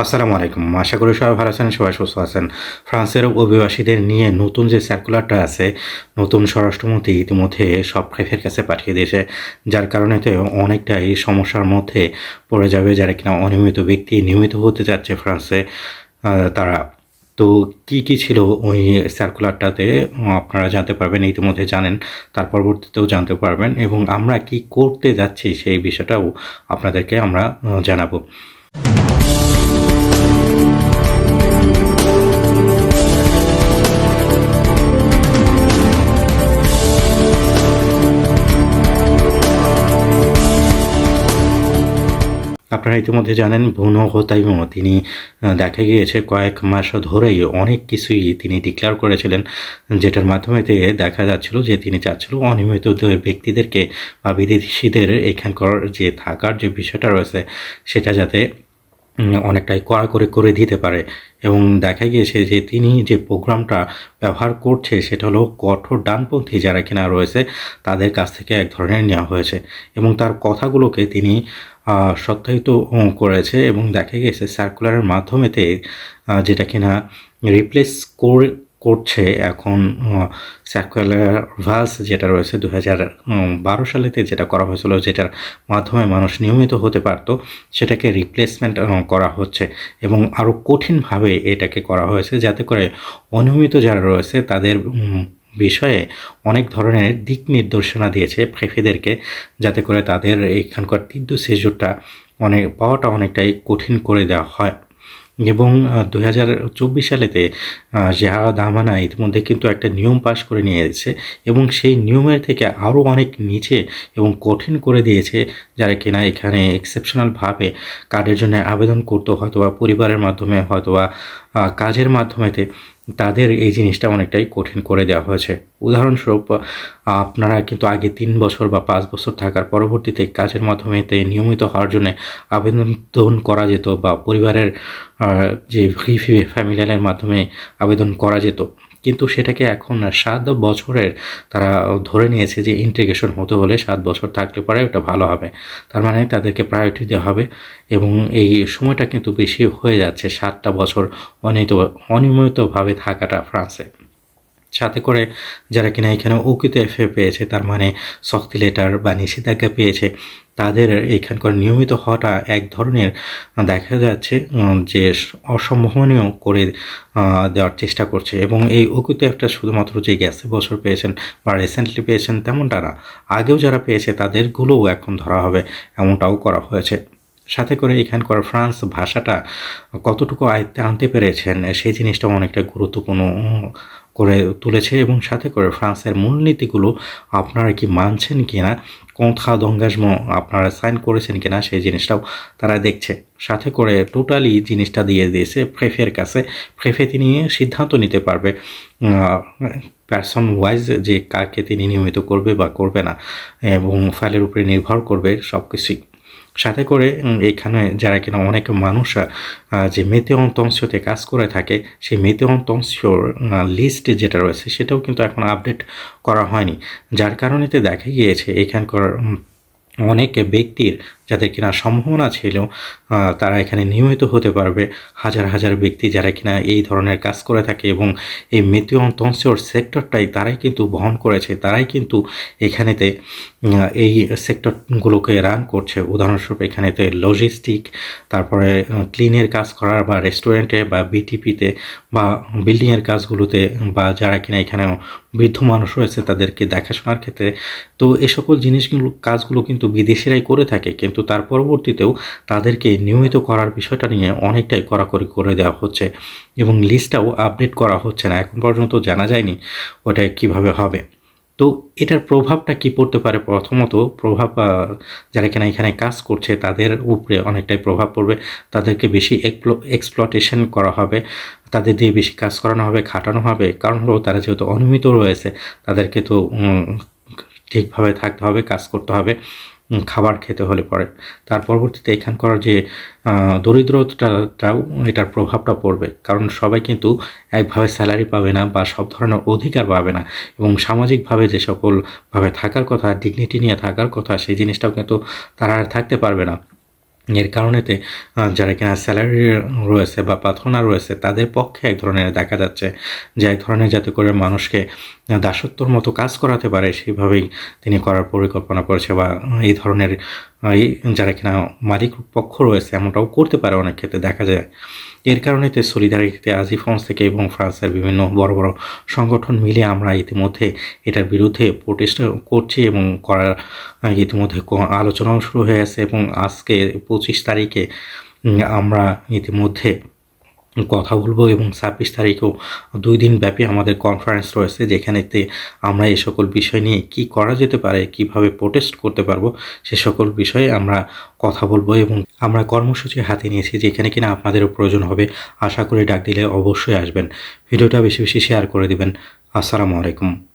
আসসালামু আলাইকুম। আশা করি সবাই ভালো আছেন, সবাই সুস্থ আছেন। ফ্রান্সের অভিবাসীদের নিয়ে নতুন যে সার্কুলারটা আছে, নতুন স্বরাষ্ট্রমন্ত্রী ইতিমধ্যে সব প্রেফের কাছে পাঠিয়ে দিয়েছে, যার কারণে তো অনেকটাই সমস্যার মধ্যে পড়ে যাবে যারা কিনা অনিয়মিত ব্যক্তি নিয়মিত হতে যাচ্ছে ফ্রান্সে তারা। তো কি কি ছিল ওই সার্কুলারটাতে আপনারা জানতে পারবেন, ইতিমধ্যে জানেন, তার পরবর্তীতেও জানতে পারবেন, এবং আমরা কি করতে যাচ্ছি সেই বিষয়টাও আপনাদেরকে আমরা জানাব। আপনারা ইতিমধ্যে জানেন ভুনো হোতাইমো তিনি দেখা গিয়েছে কয়েক মাস ধরেই অনেক কিছুই তিনি ডিক্লেয়ার করেছিলেন, যেটার মাধ্যমে দেখা যাচ্ছিল যে তিনি চাচ্ছিল অনিয়মিত ব্যক্তিদেরকে বা বিদেশিদের এখানকার যে থাকার যে বিষয়টা রয়েছে, সেটা যাতে অনেকটাই কড়া করে করে দিতে পারে। এবং দেখা গিয়েছে যে তিনি যে প্রোগ্রামটা ব্যবহার করছে, সেটা হলো কঠোর ডানপন্থী যারা কিনা রয়েছে, তাদের কাছ থেকে এক ধরনের নেওয়া হয়েছে। এবং তার কথাগুলোকে তিনি সত্যায়িত করেছে। এবং দেখা গিয়েছে সার্কুলারের মাধ্যমেতে যেটা কিনা রিপ্লেস করছে এখন সার্কুলার ভাস যেটা রয়েছে দু হাজার বারো সালেতে যেটা করা হয়েছিল, যেটার মাধ্যমে মানুষ নিয়মিত হতে পারতো, সেটাকে রিপ্লেসমেন্ট করা হচ্ছে এবং আরও কঠিনভাবে এটাকে করা হয়েছে যাতে করে অনিয়মিত যারা রয়েছে তাদের বিষয়ে অনেক ধরনের দিক নির্দেশনা দিয়েছে ফেফেদেরকে যাতে করে তাদের এখানকার তীব্র সেজুরটা অনেক, পাওয়াটা অনেকটাই কঠিন করে দেওয়া হয়। এবং দু হাজার চব্বিশ সালেতে জাহাদ আহমানা ইতিমধ্যে কিন্তু একটা নিয়ম পাশ করে নিয়ে এসেছে এবং সেই নিয়মের থেকে আরও অনেক নিচে এবং কঠিন করে দিয়েছে যারা কিনা এখানে এক্সেপশনালভাবে কার্ডের জন্য আবেদন করতো হয়তো বা পরিবারের মাধ্যমে হয়তো বা কাজের মাধ্যমেতে। তাদের এই জিনিসটা অনেকটাই কঠিন করে দেওয়া হয়েছে। উদাহরণস্বরূপ আপনারা কিন্তু আগে তিন বছর বা পাঁচ বছর থাকার পরবর্তীতে কাজের মাধ্যমে নিয়মিত হওয়ার জন্য আবেদন করা যেত বা পরিবারের যে ফ্যামিলিয়ানের মাধ্যমে আবেদন করা যেত। কিন্তু সেটাকে এখন সাত বছরের তারা ধরে নিয়েছে যে ইন্টিগ্রেশন হতে হলে সাত বছর থাকলে পরে ওটা ভালো হবে। তার মানে তাদেরকে প্রায়োরিটি দেওয়া হবে এবং এই সময়টা কিন্তু বেশি হয়ে যাচ্ছে, সাতটা বছর অনিয়মিত অনিয়মিতভাবে থাকাটা ফ্রান্সে। সাথে করে, যারা কিনা এখানে উকিত এফে পেয়েছে, তার মানে শক্তি লেটার বা নিষেধাজ্ঞা পেয়েছে, তাদের এখানকার নিয়মিত হওয়াটা এক ধরনের দেখা যাচ্ছে যে অসম্ভাবনীয় করে দেওয়ার চেষ্টা করছে। এবং এই উকিত এফটা শুধুমাত্র যে গ্যাসে বছর পেয়েছেন বা রিসেন্টলি পেয়েছেন তেমনটা না, আগেও যারা পেয়েছে তাদেরগুলোও এখন ধরা হবে, এমনটাও করা হয়েছে। সাথে করে এখানকার ফ্রান্স ভাষাটা কতটুকু আয়ত্তে আনতে পেরেছেন, সেই জিনিসটাও অনেকটা গুরুত্বপূর্ণ করে তুলেছে এবং সাথে করে ফ্রান্সের মূলনীতিগুলো আপনারা কি মানছেন কিনা কোথা দঙ্গাজম আপনারা সাইন করেছেন কিনা সেই জিনিসটাও তারা দেখছে। সাথে করে টোটালি জিনিসটা দিয়ে দিয়েছে ফ্রেফের কাছে। ফ্রেফে তিনি সিদ্ধান্ত নিতে পারবে পার্সন ওয়াইজ যে কাকে তিনি নিয়মিত করবে বা করবে না এবং ফাইলের উপরে নির্ভর করবে সব কিছুই সাথে করে এখানে যারা কিনা অনেক মানুষ যে মেতেয়ন অন্তংশতে কাজ করে থাকে, সেই মেতেয়ন তংশর লিস্ট যেটা রয়েছে, সেটাও কিন্তু এখন আপডেট করা হয়নি। যার কারণেতে দেখা গিয়েছে, এখানকার অনেক ব্যক্তির যাদের কিনা সম্ভাবনা ছিল তারা এখানে নিয়মিত হতে পারবে। হাজার হাজার ব্যক্তি যারা কিনা এই ধরনের কাজ করে থাকে এবং এই মেতিয়ন তংশর সেক্টরটাই তারাই কিন্তু বহন করেছে, তারাই কিন্তু এখানেতে এই সেক্টরগুলোকে রান করছে। উদাহরণস্বরূপ এখানেতে লজিস্টিক তারপরে ক্লিনের কাজ করার বা রেস্টুরেন্টে বা বিটিপিতে বা বিল্ডিংয়ের কাজগুলোতে বা যারা কিনা এখানে বৃদ্ধ মানুষ রয়েছে তাদেরকে দেখাশোনার ক্ষেত্রে। তো এ সকল জিনিসগুলো, কাজগুলো কিন্তু বিদেশিরাই করে থাকে, কিন্তু তার পরবর্তীতেও তাদেরকে নিয়মিত করার বিষয়টা নিয়ে অনেকটাই কড়াকড়ি করে দেওয়া হচ্ছে এবং লিস্টটাও আপডেট করা হচ্ছে না। এখন পর্যন্ত জানা যায়নি ওটা কীভাবে হবে। তো এটার প্রভাবটা কি পড়তে পারে? প্রথমত প্রভাব যারা কিনা এখানে কাজ করছে তাদের উপরে অনেকটাই প্রভাব পড়বে। তাদেরকে বেশি এক্সপ্লটেশন করা হবে। তাদের দিয়ে বেশি কাজ করানো হবে, খাটানো হবে। কারণ হলো তারা যেহেতু অনিয়মিত রয়েছে, তাদেরকে তো ঠিকভাবে থাকতে হবে, কাজ করতে হবে। খাবার খেতে হলে পরে। তার পরবর্তীতে এখানকার যে দরিদ্রতাটাও এটার প্রভাবটা পড়বে। কারণ সবাই কিন্তু একভাবে স্যালারি পাবে না বা সব ধরনের অধিকার পাবে না এবং সামাজিকভাবে যে সকলভাবে থাকার কথা ডিগনিটি নিয়ে থাকার কথা, সেই জিনিসটাও কিন্তু তারা আর থাকতে পারবে না। এর কারণেতে যারা কিনা স্যালারি রয়েছে বা প্রার্থনা রয়েছে, তাদের পক্ষে এক ধরনের দেখা যাচ্ছে যে, এক ধরনের যাতে করে মানুষকে দাসত্বর মতো কাজ করাতে পারে, সেইভাবেই তিনি করার পরিকল্পনা করেছে বা এই ধরনের এই যারা কিনা মালিক পক্ষ রয়েছে, এমনটাও করতে পারে অনেক ক্ষেত্রে, দেখা যায়। এর কারণেতে সলিডারিটিতে আজি ফ্রান্স থেকে এবং ফ্রান্সের বিভিন্ন বড় বড় সংগঠন মিলে আমরা ইতিমধ্যে এটার বিরুদ্ধে প্রোটেস্ট করছি এবং করার ইতিমধ্যে আলোচনাও শুরু হয়ে গেছে এবং আজকে পঁচিশ তারিখে আমরা ইতিমধ্যে কথা বলব এবং ছাব্বিশ তারিখেও দুই দিন ব্যাপী আমাদের কনফারেন্স রয়েছে, যেখানেতে আমরা এই সকল বিষয় নিয়ে কি করা যেতে পারে, কীভাবে প্রোটেস্ট করতে পারব, সে সকল বিষয়ে আমরা কথা বলব এবং আমরা কর্মসূচি হাতে নিয়েছি যেখানে কিনা আপনাদেরও প্রয়োজন হবে। আশা করে ডাক দিলে অবশ্যই আসবেন। ভিডিওটা বেশি বেশি শেয়ার করে দেবেন। আসসালামু আলাইকুম।